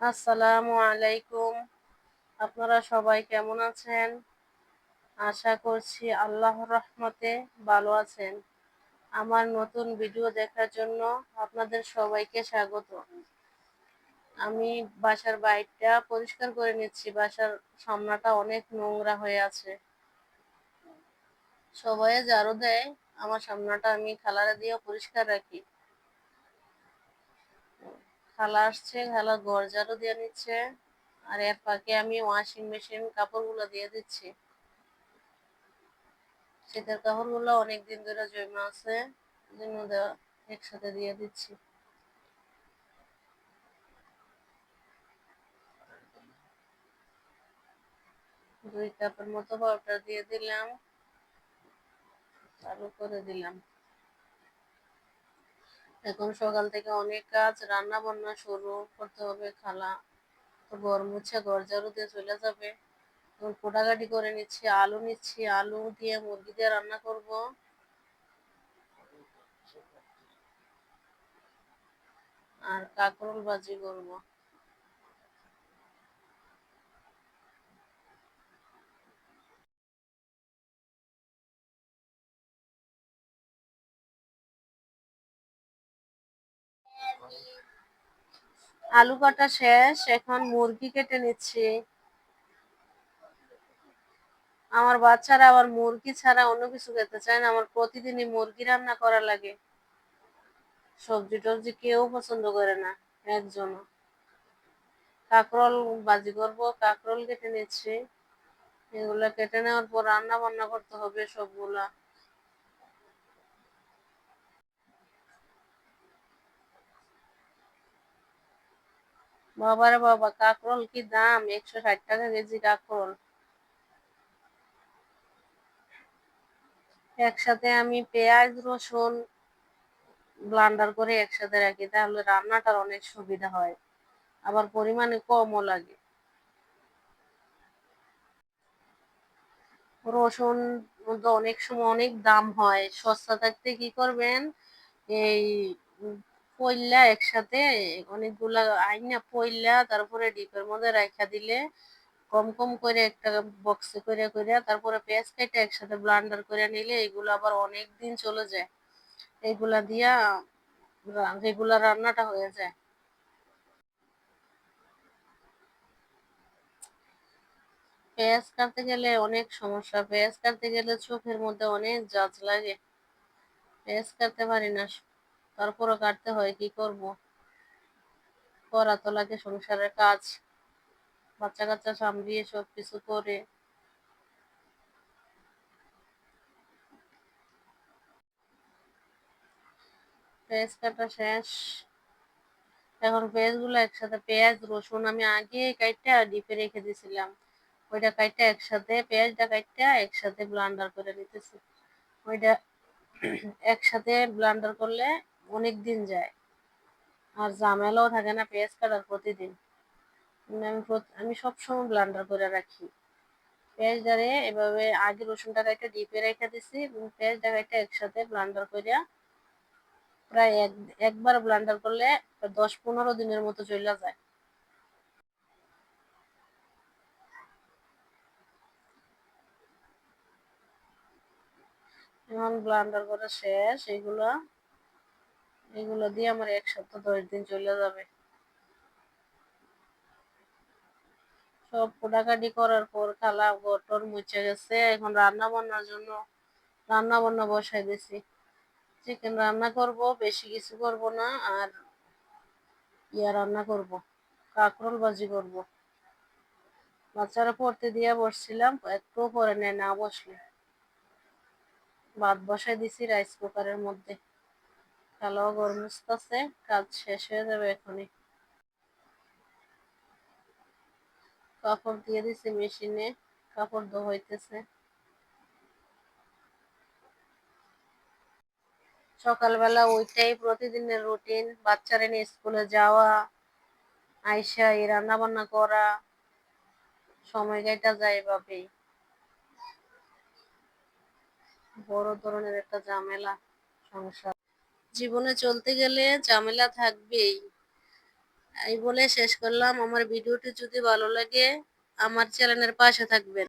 আসসালামু আলাইকুম। আপনারা সবাই কেমন আছেন? আশা করছি আল্লাহর রহমতে ভালো আছেন। আমার নতুন ভিডিও দেখার জন্য আপনাদের সবাইকে স্বাগত। আমি বাসার বাইরটা পরিষ্কার করে নিচ্ছি। বাসার সামনাটা অনেক নোংরা হয়ে আছে। সবাই ঝাড়ু দেয়। আমার সামনাটা আমি খালারে দিয়ে পরিষ্কার রাখি। খালা আসছে, খালা ঝাড়ু দিয়ে নিচ্ছে। আর এর ফাঁকে আমি ওয়াশিং মেশিন কাপড়গুলো দিয়ে দিচ্ছি। শীতের কাপড়গুলো অনেকদিন ধরে জমা আছে একসাথে দিয়ে দিচ্ছি। দুই কাপের মতো পাউডার দিয়ে দিলাম চালু করে দিলাম। এখন সকাল থেকে অনেক কাজ রান্না বান্না শুরু করতে হবে খালা তো ঘর মুছে ঘর ঝাড়ু দিয়ে চলে যাবে। এখন কোটাকাটি করে নিচ্ছি, আলু নিচ্ছি, আলু দিয়ে মুরগি দিয়ে রান্না করব। আর কাঁকরোল ভাজি করব। আলু কাটা শেষ, এখন মুরগি কেটে নিচ্ছি। আমার বাচ্চারা আবার মুরগি ছাড়া অন্য কিছু খেতে চায় না, আমার প্রতিদিনই মুরগি রান্না করা লাগে। সবজি টবজি কেউ পছন্দ করে না, একজনও। কাঁকরোল বাজি করব, কাঁকরোল কেটে নিচ্ছি। এগুলো কেটে নেওয়ার পর রান্না বান্না করতে হবে সবগুলা। বাবারে বাবা, কাঁকরোল কি দাম? একশো ষাট টাকা কেজি কাঁকরোল। একসাথে আমি পেঁয়াজ, রসুন ব্লান্ডার করে একসাথে রাখি, তাহলে রান্নাটার অনেক সুবিধা হয়। আবার পরিমাণে কমও লাগে। রসুন অনেক সময় অনেক দাম হয়। সস্তা থাকতে কি করবেন? এই পইলা একসাথে অনেকগুলা আইনা পইলা তারপরে ডিপের মধ্যে রাখা দিলে কম কম করে একটা বক্সে করে করে তারপরে পেঁয়াজ কেটে একসাথে ব্লান্ডার করে নিলে এগুলো আবার অনেক দিন চলে যায়। এগুলা দিয়া রেগুলার রান্নাটা হয়ে যায়। পেঁয়াজ কাটতে গেলে অনেক সমস্যা, পেঁয়াজ কাটতে গেলে চোখের মধ্যে অনেক জাজ লাগে। পেঁয়াজ কাটতে পারি না। তারপরও কাটতে হয়, কি করব? করা তো লাগে সংসারের কাজ। বাচ্চা কাচ্চা সামলিয়ে সব কিছু করে। পেঁয়াজ কাটা শেষ। এখন পেঁয়াজগুলো একসাথে, পেঁয়াজ, রসুন আমি আগে কাইটা ডিপে রেখে দিয়েছিলাম। ওইটা কাইটা একসাথে, পেঁয়াজটা কাইটা একসাথে ব্লান্ডার করে নিতেছি। ওইটা একসাথে ব্লান্ডার করলে অনেক দিন যায়। আর ঝামেলাও থাকে না পেঁয়াজ কাটার প্রতিদিন। আমি আমি সবসময় ব্লান্ডার করে রাখি। পেঁয়াজ ডারে এভাবে আগে রসুনটা কাইটা ডিপে রেখে দিছি এবং পেঁয়াজ ডাকাইটা একসাথে ব্লান্ডার করিয়া প্রায় এক, একবার ব্লান্ডার করলে দশ পনেরো দিনের মতো চলে যায়। এখন ব্লান্ডার করা শেষ এগুলো এগুলো দিয়ে আমার এক সপ্তাহ, দশ দিন চলে যাবে। সব কোটাকাটি করার পর খালা গটর মুছে গেছে। এখন রান্না বান্নার জন্য রান্না বান্না বসাই দিছি। চিকেন রান্না করব, বেশি কিছু করব না, আর ইয়া রান্না করব, কাঁকরোল ভাজি করব। বাচ্চারা পড়তে দিয়ে বসছিলাম একটু পরে নেয় না বসলে। ভাত বসাই দিছি রাইস কুকারের মধ্যে। খালাও গরম আছে, কাজ শেষ হয়ে যাবে এখনই। কাপড় দিয়ে দিছি মেশিনে, কাপড় ধো হইতেছে। সকালবেলা ওইটাই প্রতিদিনের রুটিন, বাচ্চারা নিয়ে স্কুলে যাওয়া, আইসা এই রান্না বান্না করা, সময় গাইটা যায় এভাবেই বড় ধরনের একটা ঝামেলা, সংসার। জীবনে চলতে গেলে ঝামেলা থাকবেই। এই বলে শেষ করলাম। আমার ভিডিওটি যদি ভালো লাগে, আমার চ্যানেলের পাশে থাকবেন।